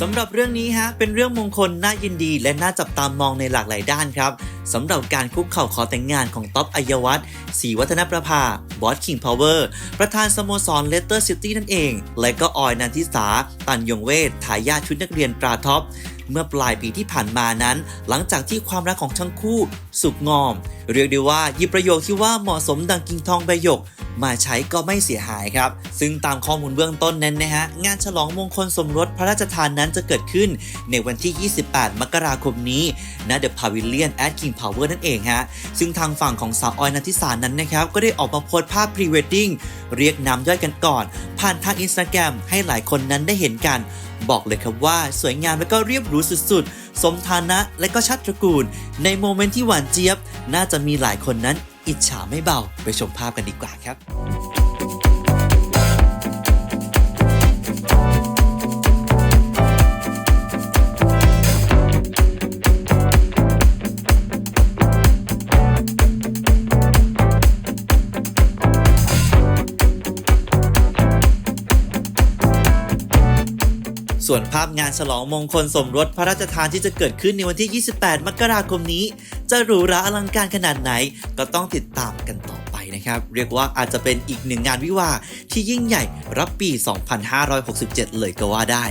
สำหรับเรื่องนี้ฮะเป็นเรื่องมงคลน่ายินดีและน่าจับตามองในหลากหลายด้านครับสำหรับการคุกเข่าขอแต่งงานของต๊อปอัยวัฒน์ศรีวัฒนประภา บอสคิงพาวเวอร์ ประธานสโมสรเลสเตอร์ซิตี้นั่นเอง และก็ออยนันทิสา ตันยงเวททายาทชุดนักเรียนตราท็อป เมื่อปลายปีที่ผ่านมานั้น หลังจากที่ความรักของทั้งคู่ สุกงอม เรียกได้ว่ายิบประโยคที่ว่าเหมาะสมดังกิ่งทองใบหยก มาใช้ก็ไม่เสียหายครับ ซึ่งตามข้อมูลเบื้องต้นนั้นนะฮะ งานฉลองมงคลสมรสพระราชทานนั้นจะเกิดขึ้นในวันที่ 28 มกราคมนี้ณเดอะพาวิเลียนแอดคิงพาวเวอร์นั่นเองฮะ ซึ่งทางฝั่งของสาวออยนันทิสานั้นนะครับ ก็ได้ออกมาโพสต์ภาพพรีเวดดิ้งเรียกน้ำย่อยกันก่อน ผ่านทางอินสตาแกรมให้หลายคนนั้นได้เห็นกัน บอกเลยครับว่าสวยงามและก็เรียบหรูสุดๆ สมฐานะและก็ชัดตระกูล ในโมเมนต์ที่หวานเจี๊ยบ น่าจะมีหลายคนนั้น อิจฉาไม่เบาไปชมภาพกันดีกว่าครับ ส่วนภาพงานฉลองมงคลสมรสพระราชทานที่จะเกิดขึ้นในวันที่ 28 มกราคมนี้ จะหรูหราอลังการขนาดไหน ก็ต้องติดตามกันต่อไปนะครับ เรียกว่าอาจจะเป็นอีกหนึ่งงานวิวาที่ยิ่งใหญ่รับปี 2567 เลยก็ว่าได้